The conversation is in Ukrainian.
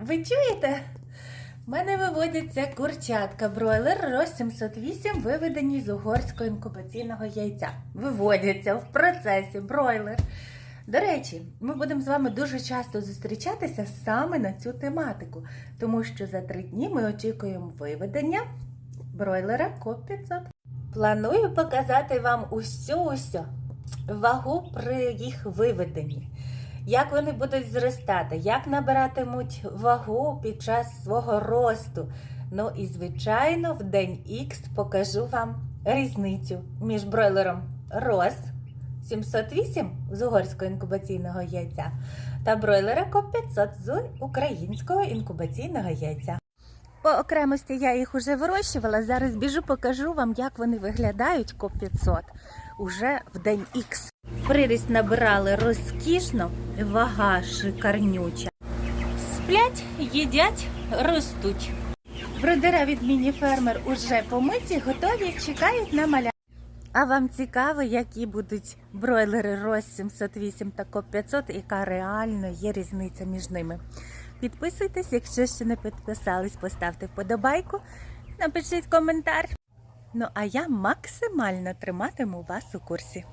Ви чуєте? В мене виводяться курчатка бройлер роз 708, виведені з угорського інкубаційного яйця. Виводяться в процесі бройлер. До речі, ми будемо з вами дуже часто зустрічатися саме на цю тематику, тому що за три дні ми очікуємо виведення бройлера КОП 500. Планую показати вам усю усю вагу при їх виведенні. Як вони будуть зростати, як набиратимуть вагу під час свого росту. Ну і, звичайно, в день Х покажу вам різницю між бройлером Рос 708 з угорського інкубаційного яйця та бройлера КОП 500 з українського інкубаційного яйця. По окремості я їх уже вирощувала. Зараз біжу, покажу вам, як вони виглядають КОП 500 уже в день Х. Приріст набирали розкішно, вага шикарнюча. Сплять, їдять, ростуть. Бродера від міні-фермер уже помиті, готові, чекають на маля. А вам цікаво, які будуть бройлери Рос 708 та КОП 500, яка реально є різниця між ними. Підписуйтесь, якщо ще не підписались, поставте вподобайку, напишіть коментар. Ну а я максимально триматиму вас у курсі.